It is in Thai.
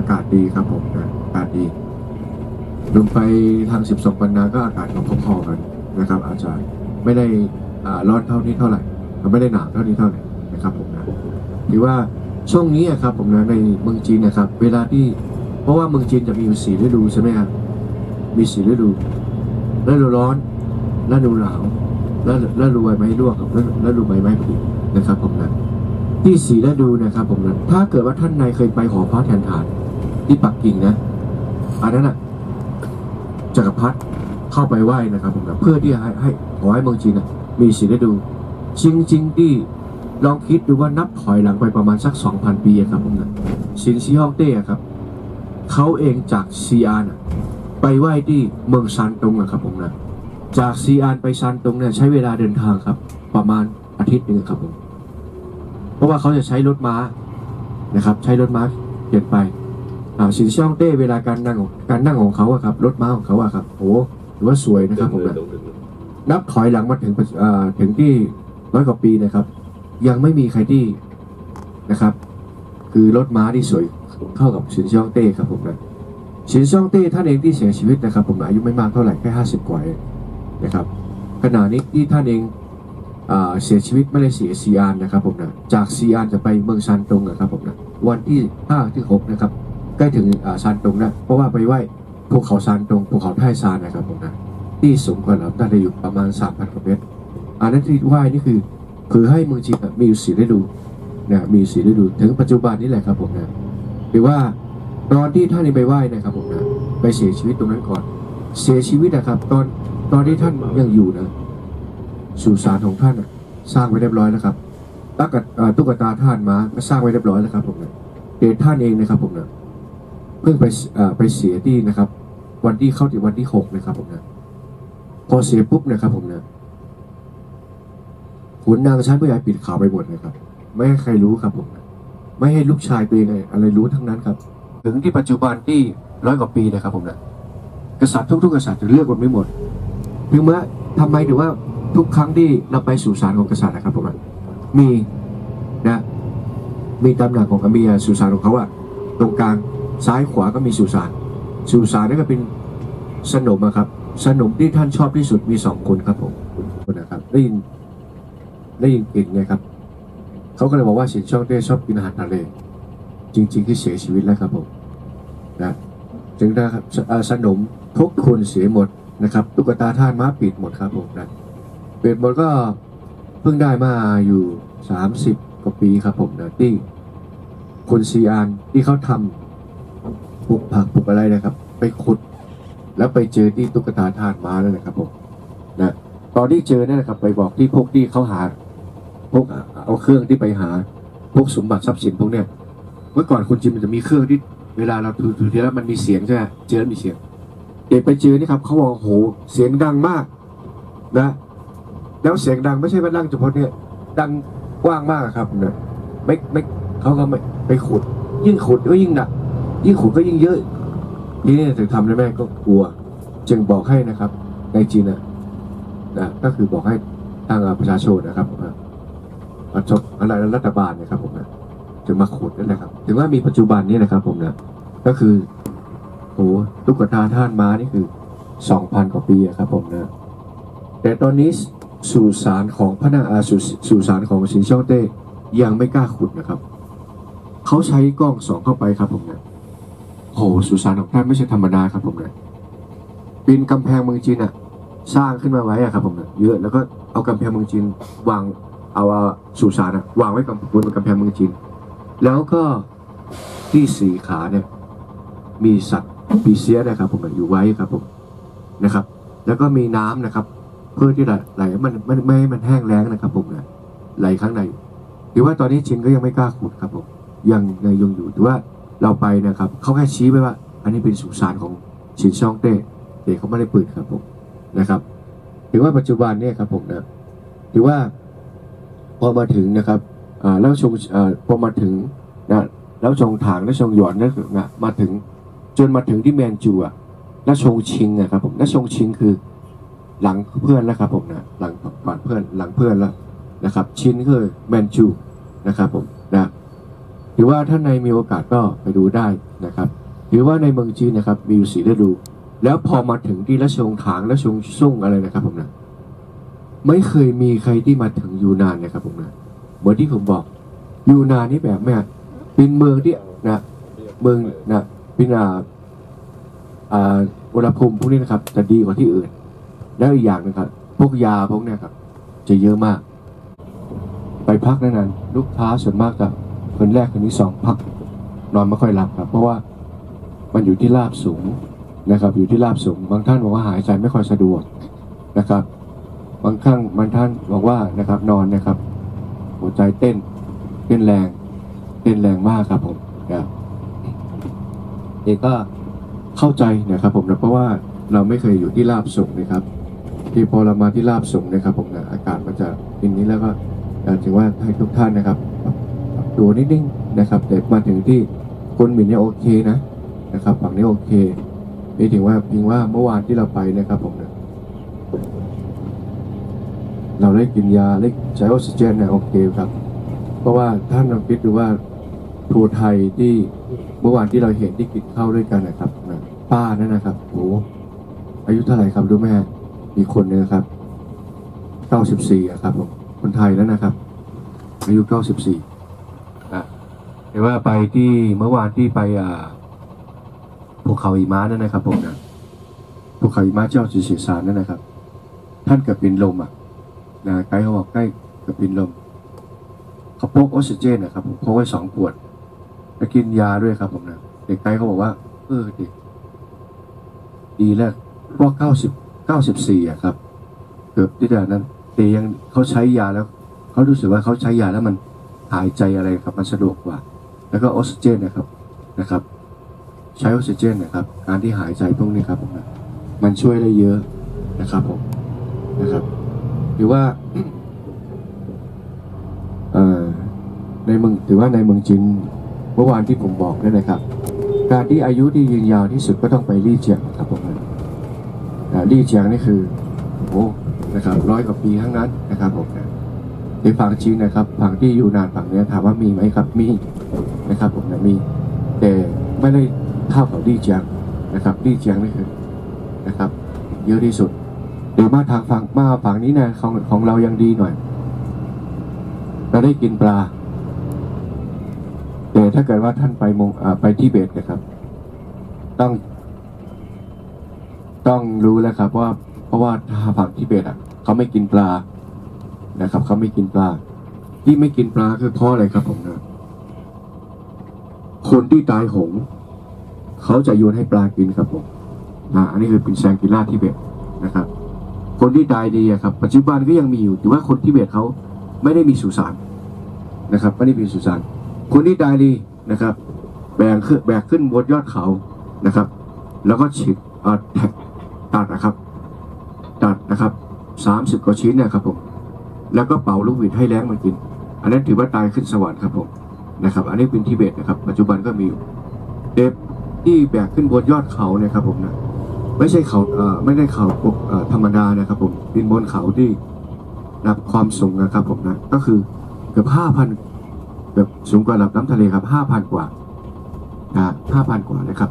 อากาศดีครับผมนะอากาศดีลงไปทาง12ปันนาก็อากาศก็พอๆกันนะครับ อาจจะไม่ได้ร้อนเท่านี้เท่าไหร่ไม่ได้หนาวเท่านี้เท่าไหร่นะครับผมนะถือว่าช่วงนี้อะครับผมนะในเมืองจีนนะครับ เวลาที่เพราะว่าเมืองจีนจะมีอยู่สี่ฤดูใช่ไหมครับมีสี่ฤดูฤดูร้อนฤดูหนาวฤดูใบไม้ร่วงกับฤดูใบไม้ผลินะครับผมนะที่สีฤดูนะครับผมนะถ้าเกิดว่าท่านใดเคยไปหอพระแทนทาน ที่ปักกิ่งนะอันนั้นอะจักรพรรดิเข้าไปไหว้นะครับผมนะเพื่อที่ให้ให้ขอให้เมืองจีนนะมีสีฤดูจริงจริงๆที่ลองคิดดูว่านับถอยหลังไปประมาณสัก 2,000 ปีครับผมนะสินซีฮ่องเต้อะครับ เขาเองจากซีอานอะไปไหว้ที่เมืองซานตงอะครับผมนะจากซีอานไปซานตงเนี่ยใช้เวลาเดินทางครับ ประมาณอาทิตย์หนึงครับผมเพราะว่าเขาจะใช้รถม้านะครับ ใช้รถม้าเปลี่ยนไป สินช่องเต้เวลาการนั่งของการนั่งของเขาอะครับรถม้าของเขาอะครับโอ้ถือว่าสวยนะครับผมนะนับถอยหลังมาถึงปัจจุอ่าถึงที่ร้อยกว่าปีนะครับ ยังไม่มีใครที่นะครับ คือรถม้าที่สวยเท่ากับสินช่องเต้ครับผมนะสินช่องเต้ท่านเองที่เสียชีวิตนะครับ ผมอายุไม่มากเท่าไหร่แค่ห้าสิบกว่าเองนะครับขณะนี้ที่ท่านเองอ่าเสียชีวิตไม่ได้เสียซีอานนะครับผมนะจากซีอานจะไปเมืองซานตงนะครับผมนะวันที่5ที่6นะครับ ใกล้ถึงซานตรงนะเพราะว่าไปไหว้ภูเขาซานตรงภูเขาไทซานนะครับผมนะที่สูงกว่าเราน่าจะอยู่ประมาณ3,000กว่าเมตรอันนั้นที่ไหว้นี่คือคือให้เมืองจีนมีอยู่สีฤดูนะมีสีฤดูถึงปัจจุบันนี้แหละครับผมนะหรือว่าตอนที่ท่านไปไหว้นะครับผมนะไปเสียชีวิตตรงนั้นก่อน เสียชีวิตนะครับ ตอนตอนที่ท่านยังอยู่นะสุสานของท่านน่ะสร้างไว้เรียบร้อยแล้วครับตั๊กตุ๊กตาท่านมาก็สร้างไว้เรียบร้อยแล้วครับผมเนี่ยเดชท่านเองนะครับผมเนี่ย เพิ่งไปเอ่อไปเสียที่นะครับ วันที่เข้าที่วันที่หกนะครับผมเนี่ยพอเสียปุ๊บเนะครับผมเนี่ยขุนนางชั้นผู้ใหญ่ปิดข่าวไปหมดเลยครับ ไม่ให้ใครรู้ครับผมไม่ให้ลูกชายตัวเองอะไรรู้ทั้งนั้นครับ ถึงที่ปัจจุบันที่ร้อยกว่าปีนะครับผมเนี่ยกษัตริย์ทุกๆกษัตริย์จะเลือกกันไม่หมดถึงแม้ทำไมถึงว่าทุกครั้งที่เราไปสู่ศาลของกษัตริย์นะครับผมอะมีนะ มีตำแหน่งของมีสุสานของเขาอะตรงกลาง ซ้ายขวาก็มีสุสานสุสานนั่นก็เป็นสนมอะครับ สนมที่ท่านชอบที่สุดมีสองคนครับผมคนนะครับได้ยินได้ยินกลิ่นไงครับเขาก็เลยบอกว่าสินช่องเต้ชอบกินอาหารทะเลจริง ๆ ที่เสียชีวิตแล้วครับผมนะจึงได้ครับสนมทุกคนเสียหมดนะครับตุ๊กตาท่านม้าปิดหมดครับผมนะปิดหมดก็เพิ่งได้มาอยู่ 30 กว่าปีครับผมนะที่คนซีอานที่เขาทำ ปลูกผักปลูกอะไรนะครับ ไปขุด แล้วไปเจอที่ตุ๊กตาทานม้านั่นแหละครับผมนะตอนที่เจอเนี่ยนะครับ ไปบอกที่พวกที่เขาหา พวกเอาเครื่องที่ไปหา พวกสมบัติทรัพย์สินพวกเนี้ยเมื่อก่อนคนจีนมันจะมีเครื่องที่เวลาเราถือๆทีแล้วมันมีเสียงใช่ไหมเจอแล้วมีเสียง เด็กไปเจอนี่ครับเขาบอกโอ้โหเสียงดังมากนะ แล้วเสียงดังไม่ใช่ว่าดังเฉพาะเนี่ยดังกว้างมากครับเนะไม่ไม่เขาก็ไม่ไปขุด ยิ่งขุดก็ยิ่งหนัก ยิ่งขุดก็ยิ่งเยอะทีนี้ถึงทำแล้แม่ก็กลัว จึงบอกให้นะครับ ในจีนนะนะก็คือบอกให้ทางประชาชนนะครับผมนะประชดอะไรรัฐบาลนะครับผมนะจะมาขุดนั่นแหละครับ ถึงว่ามีปัจจุบันนี้นะครับผมนะก็คือโอ้โหตุ๊กตาท่านม้านี่คือสองพันกว่าปีครับผมนะแต่ตอนนี้สุสานของพระนางอาสุสุสานของสินเช่อเต้ยังไม่กล้าขุดนะครับ เขาใช้กล้องส่องเข้าไปครับผมนะ โอ้โหสุสานของท่านไม่ใช่ธรรมดาครับผมนะปีนกำแพงเมืองจีนอะสร้างขึ้นมาไว้อะครับผมนะเยอะแล้วก็เอากำแพงเมืองจีนวางเอาสุสานอะวางไว้กับบนกำแพงเมืองจีน แล้วก็ที่สี่ขาเนี่ย มีสัตว์ปีเซียนะครับ ผมอยู่ไว้ครับผมนะครับ แล้วก็มีน้ำนะครับ เพื่อที่จะไหลมันมันไม่ให้มันแห้งแล้งนะครับ ผมนะไหลข้างในถือว่าตอนนี้ชินก็ยังไม่กล้าขุดครับผมยังยังยงอยู่ถือว่า เราไปนะครับเขาแค่ชี้ไว้ว่า อันนี้เป็นสุสานของชินช่องเต้แต่เขาไม่ได้เปิดครับผมนะครับถือว่าปัจจุบันเนี่ยครับผมนะถือว่าพอมาถึงนะครับแล้วชงอพอมาถึงนะแล้วชงถางแล้วชงหยวนนั่นะมาถึงจนมาถึงที่แมนจูอะแล้วชงชิงอะครับผมแล้วชงชิงคือหลังเพื่อนแล้วครับผมนะหลังก่อนเพื่อนหลังเพื่อนแล้วนะครับ ชินคือแมนจูนะครับผมนะ รือว่าท่านในมีโอกาสก็ไปดูได้นะครับ หรือว่าในเมืองจีนนะครับมีอยู่สีฤดู แล้วพอมาถึงที่ราชงถางราชงซุ่งอะไรนะครับผมนะไม่เคยมีใครที่มาถึงยูนานนะครับผมนะเหมือนที่ผมบอกยูนานนี่แบบแม่เป็นเมืองที่นะเมืองนะเป็นอ่าอ่าอุณหภูมิพวกนี้นะครับ จะดีกว่าที่อื่น แล้วอีกอย่างนึงครับพวกยาพวกเนี้ยครับ จะเยอะมาก ไปพักนานๆลูกค้าส่วนมากจะ คนแรกคนที่สองพักนอนไม่ค่อยหลับครับ เพราะว่ามันอยู่ที่ราบสูงนะครับ อยู่ที่ราบสูง บางท่านบอกว่าหายใจไม่ค่อยสะดวกนะครับ บางครั้งบางท่านบอกว่านะครับนอนนะครับ หัวใจเต้นเต้นแรงเต้นแรงมากครับผมนะครับเด็กก็เข้าใจนะครับผมนะเพราะว่าเราไม่เคยอยู่ที่ราบสูงนะครับ ที่พอเรามาที่ราบสูงนะครับผมนะอากาศมันจะเป็นนี้แล้วก็อยากถึงว่าให้ทุกท่านนะครับ ตัวนิดนึงนะครับแต่มาถึงที่คนหมิ่นเนี่ยโอเคนะนะครับฝั่งนี้โอเคนี่ถึงว่าพียงว่าเมื่อวานที่เราไปนะครับผมนะเราได้กินยาได้ใช้ออกซิเจนเนี่ยโอเคครับ เพราะว่าท่านลองคิดดูว่าทัวร์ไทยที่เมื่อวานที่เราเห็นที่กินข้าวด้วยกันนะครับนะป้านั่นนะครับโอ้อายุเท่าไหร่ครับรู้ไหมมีคนนึงนะครับเก้าสิบสี่ครับผมคนไทยแล้วนะครับ อายุเก้าสิบสี่ เดี๋ยวว่าไปที่เมื่อวานที่ไปอ่าภูเขาหิมะนั่นนะครับผมนะภูเขาหิมะเจ้าจีสีสารนั่นนะครับ ท่านเกือบเป็นลมอะนะไกด์เขาบอกใกล้เกือบเป็นลมเขาพกออกซิเจนนะครับผมพกไว้สองขวดแล้วกินยาด้วยครับผมนะเด็กไกด์เขาบอกว่า เออเด็กดีแล้วพวกเก้าสิบเก้าสิบสี่อะครับ เกือบที่จะนั้นแต่ยังเขาใช้ยาแล้วเขารู้สึกว่าเขาใช้ยาแล้วมันหายใจอะไรครับมันสะดวกกว่า แล้วก็ออกซิเจนนะครับนะครับ ใช้ออกซิเจนนะครับ การที่หายใจพวกนี้ครับผมมันช่วยได้เยอะนะครับผมนะครับ หรือว่าในเมืองถือว่าในเมืองจีนเมื่อวานที่ผมบอกนั่นนะครับ การที่อายุที่ยืนยาวที่สุดก็ต้องไปลี่เจียงครับผมลี่เจียงนี่คือโอ้นะครับร้อยกว่าปีทั้งนั้นนะครับผมในฝั่งจีนนะครับฝั่งที่อยู่นานฝั่งนี้ถามว่ามีไหมครับมี นะครับผมนะมีแต่ไม่ได้เท่ากับลี่เจียงนะครับลี่เจียงนี่คือนะครับเยอะที่สุดหรือมาทางฝั่งมาฝั่งนี้นะของของเรายังดีหน่อย เราได้กินปลาแต่ถ้าเกิดว่าท่านไปมงอ่าไปที่เบตนะครับ ต้อง ต้องรู้แล้วครับว่า เพราะว่าทางฝั่งทิเบตอะเขาไม่กินปลานะครับเขาไม่กินปลา ที่ไม่กินปลาคือเพราะอะไรครับผมนะ คนที่ตายหง เขาจะโยนให้ปลากินครับผมอ่าอันนี้คือเป็นแซงกิล่าทิเบตนะครับ คนที่ตายดีครับ ปัจจุบันก็ยังมีอยู่ แต่ว่าคนทิเบตเขาไม่ได้มีสุสานนะครับไม่ได้มีสุสาน คนที่ตายดีนะครับ แบกขึ้นแบกขึ้นบนยอดเขานะครับ แล้วก็ฉีดอ่อแท็กตัดนะครับ ตัดนะครับสามสิบกว่าชิ้นนะครับผม แล้วก็เป่าลูกหวีดให้แรงมันกิน อันนั้นถือว่าตายขึ้นสวรรค์ครับผม นะครับ อันนี้เป็นทิเบตนะครับ ปัจจุบันก็มีอยู่เดฟที่แบกขึ้นบนยอดเขาเนี่ยครับผมนะไม่ใช่เขาเอ่อไม่ได้เขาปกเอ่อธรรมดานะครับ ผมบินบนเขาที่นับความสูงนะครับ ผมนะก็คือเกือบห้าพันเกือบสูงกว่าระดับน้ำทะเลครับห้าพันกว่านะห้าพันกว่านะครับ